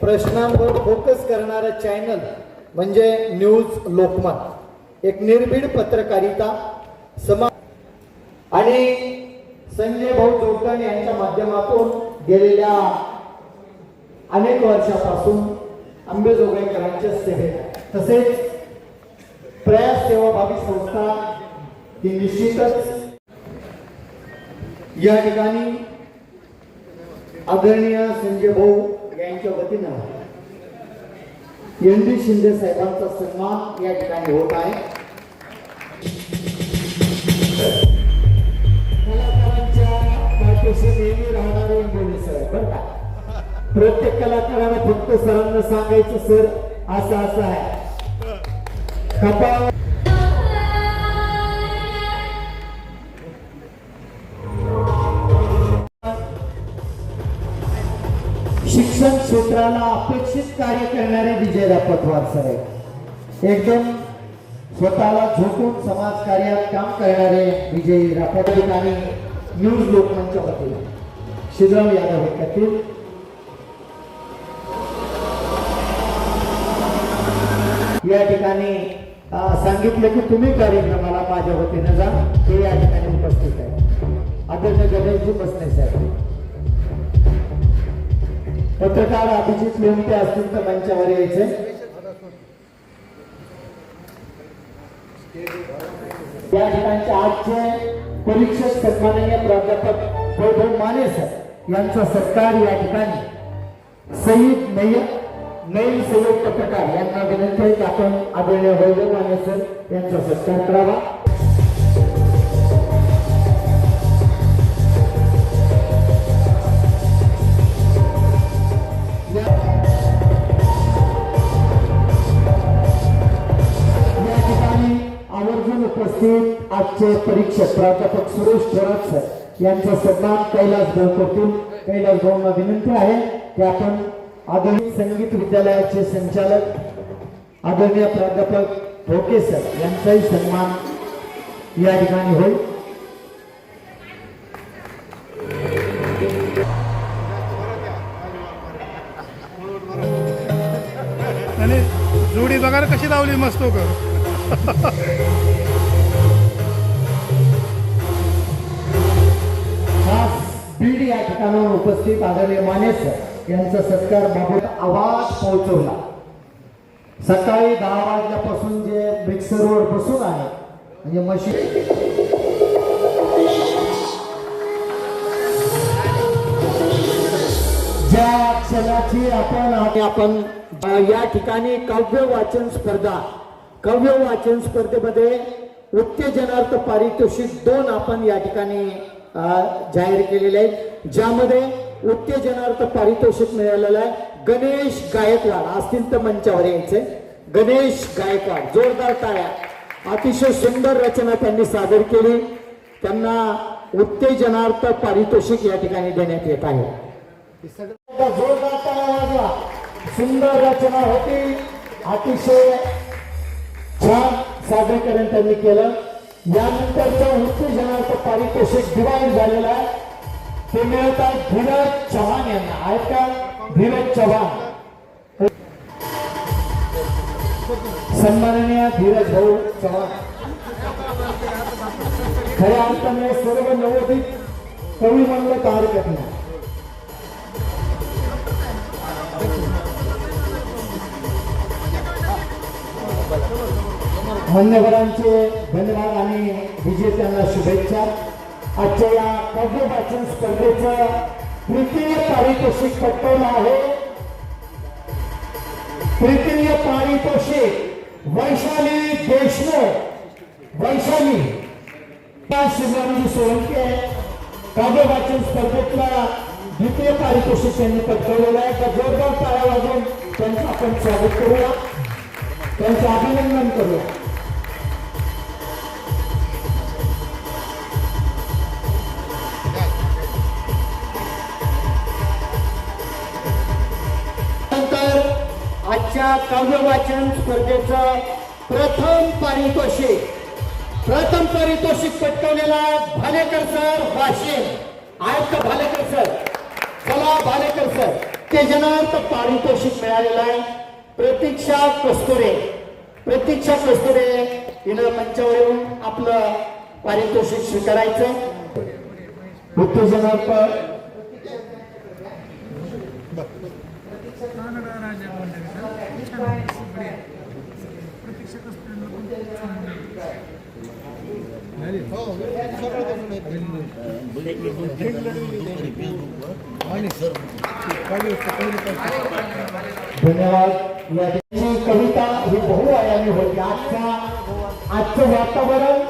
प्रश्नांवर फोकस करणारं चॅनल म्हणजे न्यूज लोकमत. एक निर्भीड पत्रकारिता समा आणि संजय भाऊ जोडकर यांच्या माध्यमातून गेलेल्या अनेक वर्षापासून आंबेजोगाईकरांच्या सेवेत तसेच प्रयास सेवाभावी संस्था ही निश्चितच या ठिकाणी आदरणीय संजय भाऊ यांच्या वतीनं एन डी शिंदे साहेबांचा सन्मान या ठिकाणी होत आहे. कलाकारांच्या नेहमी राहणारे सर का? प्रत्येक कलाकाराला फक्त सरांना सांगायचं सर असं असं आहे. कपाळ शिक्षण क्षेत्राला अपेक्षित कार्य करणारे विजयराव पटवार सर आहेत. एकदम स्वतःला झोकून समाज कार्यात काम करणारे विजय रापट आणि न्यूज लोकमंच वतीने. शिवराम यादव हे करतील या ठिकाणी सांगितले सांगितलं की तुम्ही कार्यक्रमाला माझ्या वतीने जा. ते या ठिकाणी उपस्थित आहे आदरणीय गणेशजी बसने साहेब. पत्रकार अभिजित लोमटे असतील तर मंचावर यायचे या ठिकाणचे आजचे परीक्षक सन्माननीय प्राध्यापक वैभव माने सर यांचा सत्कार या ठिकाणी सईद नय नैल सय्यद पत्रकार यांना विनंती आहे की आपण आदरणीय वैभव माने सर यांचा सत्कार करावा. आजचे परीक्षक प्राध्यापक सुरेश थोरात सर यांचा सन्मान कैलास भाऊ करतील कैलास भाऊंना विनंती आहे की आपण आदरणीय संगीत विद्यालयाचे संचालक आदरणीय प्राध्यापक ठोके सर यांचाही सन्मान या ठिकाणी होईल. आणि जोडी बघायला कशी लावली मस्त हो खास बीड या ठिकाणावर उपस्थित आदरणीय माने सर यांचा सत्कार बाबू आवाज पोहोचवला. सकाळी दहा वाजल्यापासून जे मिक्सरवर बसून आहे म्हणजे मशीन ज्या क्षणाची आपण आणि आपण या ठिकाणी काव्य वाचन स्पर्धा काव्य वाचन स्पर्धेमध्ये उत्तेजनार्थ पारितोषिक दोन आपण या ठिकाणी जाहीर केलेले आहेत ज्यामध्ये उत्तेजनार्थ पारितोषिक मिळालेलं आहे. गणेश गायकवाड असतील तर मंचावर यायचे गणेश गायकवाड जोरदार टाळ्या. अतिशय सुंदर रचना त्यांनी सादर केली. त्यांना उत्तेजनार्थ पारितोषिक या ठिकाणी देण्यात येत आहे. जोरदार टाळ्या वाजवा. सुंदर रचना होती. अतिशय छान सादरीकरण त्यांनी केलं. यानंतरचं उत्तेजनाचं पारितोषिक डिवाईड झालेला आहे. ते मिळत आहे धीरज चव्हाण यांना. आहेत का? धीरज चव्हाण. सन्माननीय धीरज भाऊ चव्हाण. खऱ्या अर्थाने सर्व नवोदित कवी म्हणलं तर नाही मान्यवरांचे धन्यवाद आणि विजेत्यांना शुभेच्छा. आजच्या या काव्य वाचन स्पर्धेचं तृतीय पारितोषिक पटवलं आहे. तृतीय पारितोषिक वैशाली देशमुख. वैशाली त्या शिवरामजी सोळंके काव्य वाचन स्पर्धेतला द्वितीय पारितोषिक त्यांनी पटकवलेलं आहे. तर जोरदार टाळ्या वाजून त्यांचं आपण स्वागत करूया. त्यांचं अभिनंदन करूया. आजच्या काव्यवाचन स्पर्धेचं प्रथम पारितोषिक प्रथम पारितोषिक पटकवलेला भालेकर सर वाशिम आयुक्त भालेकर सर. चला भालेकर सर. उत्तेजनार्थ पारितोषिक मिळालेलं आहे. प्रतीक्षा कस्तुरे. प्रतीक्षा कस्तुरे हिनं मंचावर येऊन आपलं पारितोषिक स्वीकारायचं. उत्तेजनार्थ. धन्यवाद. या त्यांची कविता ही बहुआयामी होती. आजचा आजचं वातावरण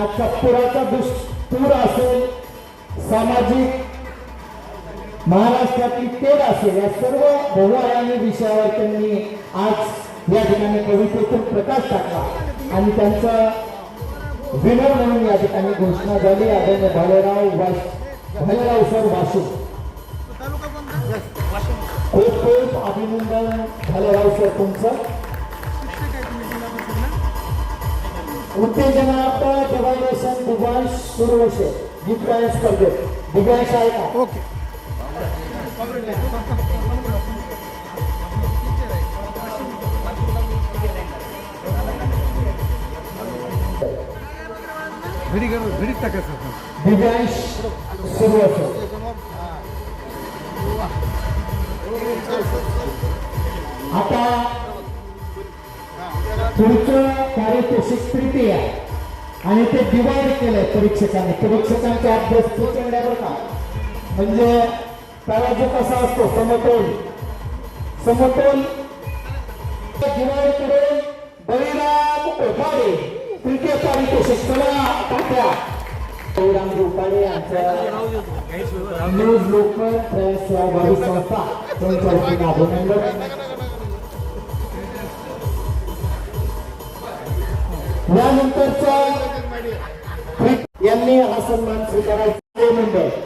आजचा पुराचा दुष्पूर असेल सामाजिक महाराष्ट्रातील तेढ असेल या सर्व बहुआयामी विषयावर त्यांनी आज या ठिकाणी कवितेतून प्रकाश टाकला. आणि त्यांचा विनर म्हणून या ठिकाणी घोषणा झाली. आदरणीय भालेराव भालेराव सर वासू. खूप खूप अभिनंदन भालेराव सर तुमचं. उत्तेजनार्थ जवानेशन दिव्यांश सुरवशे गीत गायन स्पर्धेत दिव्यांश आहे का? ओके. घडी घडीत टाकायचं विजय सुरू असतो आता पुढचं पारितोषिक तृतीय आणि ते डिवाइड केलंय परीक्षकांनी. परीक्षकांचा अभ्यास तो आहे का? म्हणजे त्याला जो कसा असतो समतोल समतोल डिवाइड करून बळीराम उपाडे तृतीय पारितोषिक चला तात्या बळीराम उपाडे यांच्या न्यूज लोकल प्रेस सहभागी संस्था त्यांच्या वतीने अभिनंदन यानंतरचा यांनी हा सन्मान स्वीकारायचा मंडळ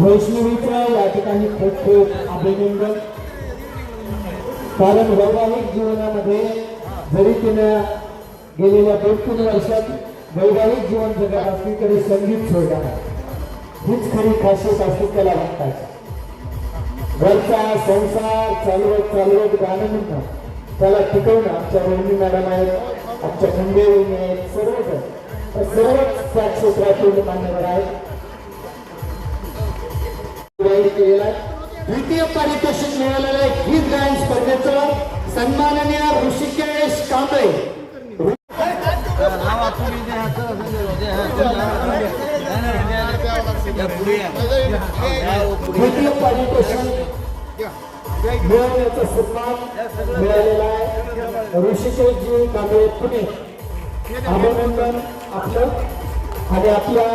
वैष्णवीचं या ठिकाणी खूप खूप अभिनंदन. कारण वैवाहिक जीवनामध्ये जरी तिनं गेलेल्या दोन तीन वर्षात वैवाहिक जीवन जगत असली तरी संगीत सोडणार. हीच खरी खासियत असते त्याला वाटतात घरचा संसार चालवत चालवत गाणं म्हणणं त्याला टिकवणं आमच्या रोहिणी मॅडम आहेत. आमच्या खंडे वहिनी आहेत सर्वजण तर सर्वच त्या क्षेत्रातील मान्यवर आहेत. केलेला आहे. द्वितीय पारितोषिक मिळालेलं आहे. गीत गायन स्पर्धेचं सन्माननीय ऋषिकेश कांबळे. द्वितीय पारितोषिक मिळवण्याचा सन्मान मिळालेला आहे. ऋषिकेशजी कांबळे पुणे. अभिनंदन आपलं आणि आपल्या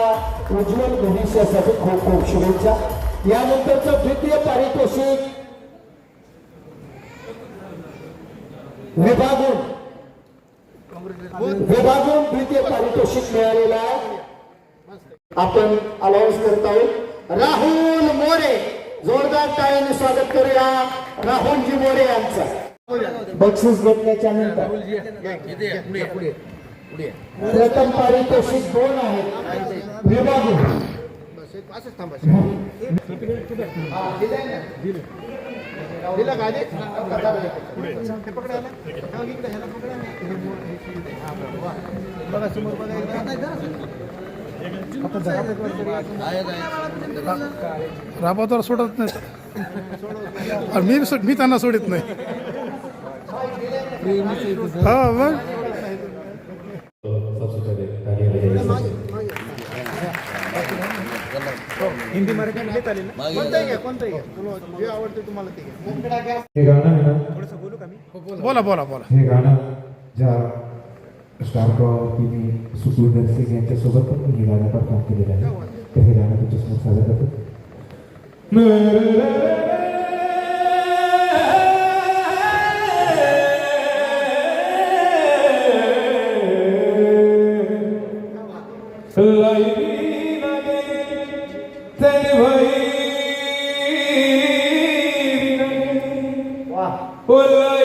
उज्ज्वल भविष्यासाठी खूप खूप शुभेच्छा. यानंतरचं द्वितीय पारितोषिक विभागून विभागून द्वितीय पारितोषिक मिळालेला आहे. आपण अलाउन्स करत आहोत राहुल मोरे. जोरदार टाळ्याने स्वागत करूया राहुलजी मोरे यांचं. बक्षीस घेतल्याच्या नंतर. प्रथम पारितोषिक दोन आहेत. विभागून बघा समोर बघा. एकदा. आता जरा एक वर तरी आपण- राबवतावर सोडत नाही मी मी त्यांना सोडित नाही. हा मग? हिंदी मराठी तुम्हाला ते घ्या गाणं आहे ना? थोडंसं बोलू का मी बोला बोला बोला. हे गाणं ज्या स्टार मी सुखविंदर सिंग यांच्यासोबत पण मी हे गाणं परफॉर्म केलेलं आहे तर हे गाणं तुमच्यासमोर करतो वा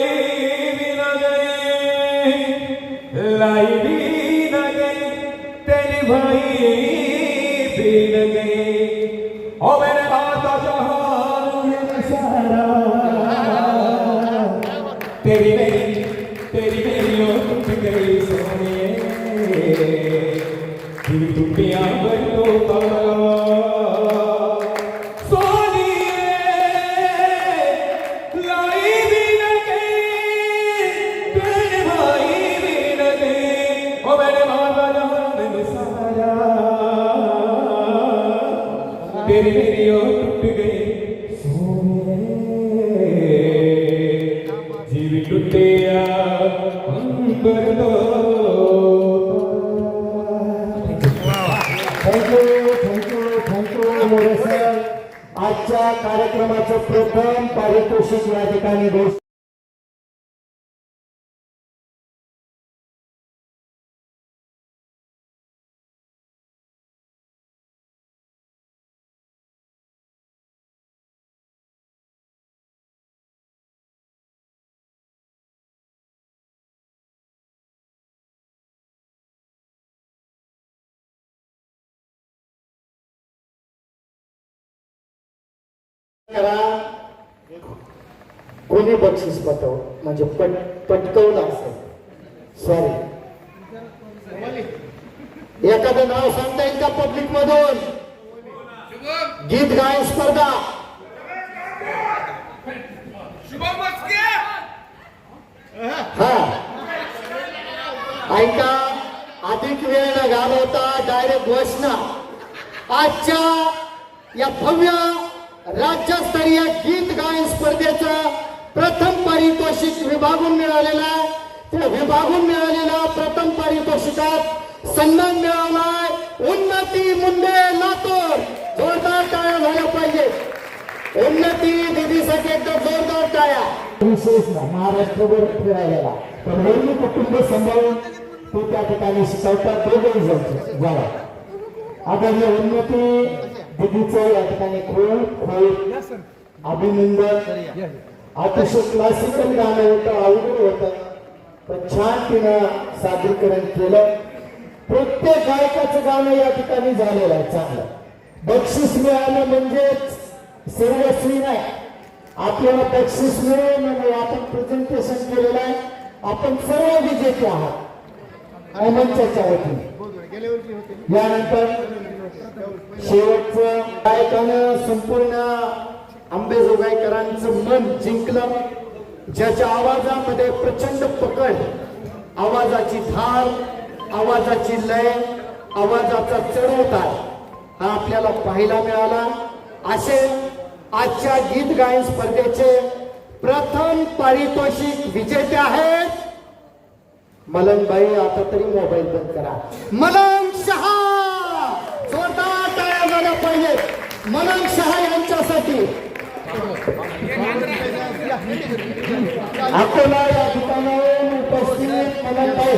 थँक्यू आजच्या कार्यक्रमाचं प्रथम पारितोषिक या ठिकाणी कोणी बक्षीस पटव म्हणजे पट पटकवलं असेल सॉरी एखादं नाव सांगता येईल का पब्लिक मधून? गीत गायन स्पर्धा. हा. ऐका अधिक वेळ न घालवता डायरेक्ट घोषणा आजच्या या भव्य राज्यस्तरीय गीत गायन स्पर्धेचं प्रथम पारितोषिक विभागून मिळालेलं आहे. त्या विभागून मिळालेला प्रथम पारितोषिकात सन्मान मिळालाय. उन्नती मुंडे लातूर. जोरदार टाळ्या झाल्या पाहिजे. उन्नती दिदीसाठी एकदा जोरदार टाळ्या. विशेष महाराष्ट्रभर फिरायला. पण वैदिक कुटुंब सांभाळून ते त्या ठिकाणी शिकवतात दोघेही जण जावा. आता हे उन्नती दिदीचं या ठिकाणी खूप खूप अभिनंदन. अतिशय क्लासिकल गाणं होतं अवघड होतं पण छान तिनं सादरीकरण केलं. प्रत्येक गायकाचं गाणं या ठिकाणी झालेलं आहे चांगलं. बक्षीस मिळालं म्हणजेच सर्वस्वी नाही. आपल्याला बक्षीस मिळेल म्हणजे आपण प्रेझेंटेशन केलेलं आहे. आपण सर्व विजेते आहात. वतीने गेल्या वर्षी होते. यानंतर शेवटचं गायकानं संपूर्ण आंबेजोगाईकरांचं मन जिंकलं. ज्याच्या आवाजामध्ये प्रचंड पकड आवाजाची धार आवाजाची लय आवाजाचा चढवतार हा आपल्याला पाहायला मिळाला. असे आजच्या गीत गायन स्पर्धेचे प्रथम पारितोषिक विजेते आहेत. मलनबाई आता तरी मोबाईल बंद करा. मलन शहा! पाहिजेत मलंग शहा यांच्यासाठी. अकोला या ठिकाणाहून उपस्थित मलंगबाई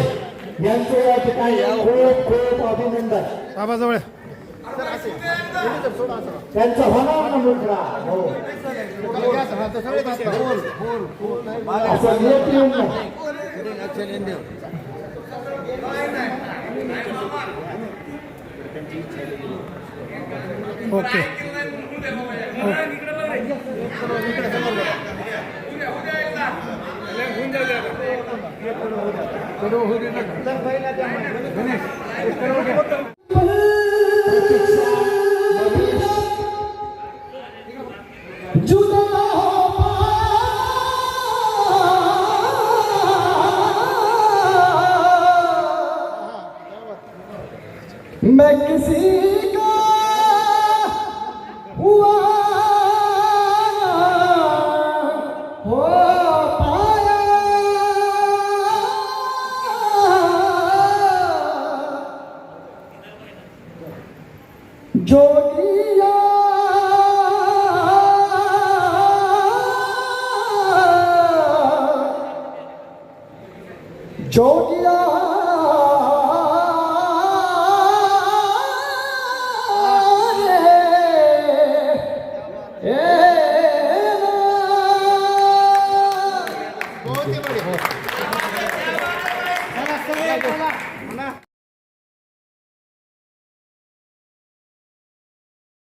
यांचे या ठिकाणी खूप खूप अभिनंदन. बाबाजवळ. त्यांचा होणार ना मुद्रा? हो. असं नियत येऊन जुदा हो पा। मैं किसी 手机啊！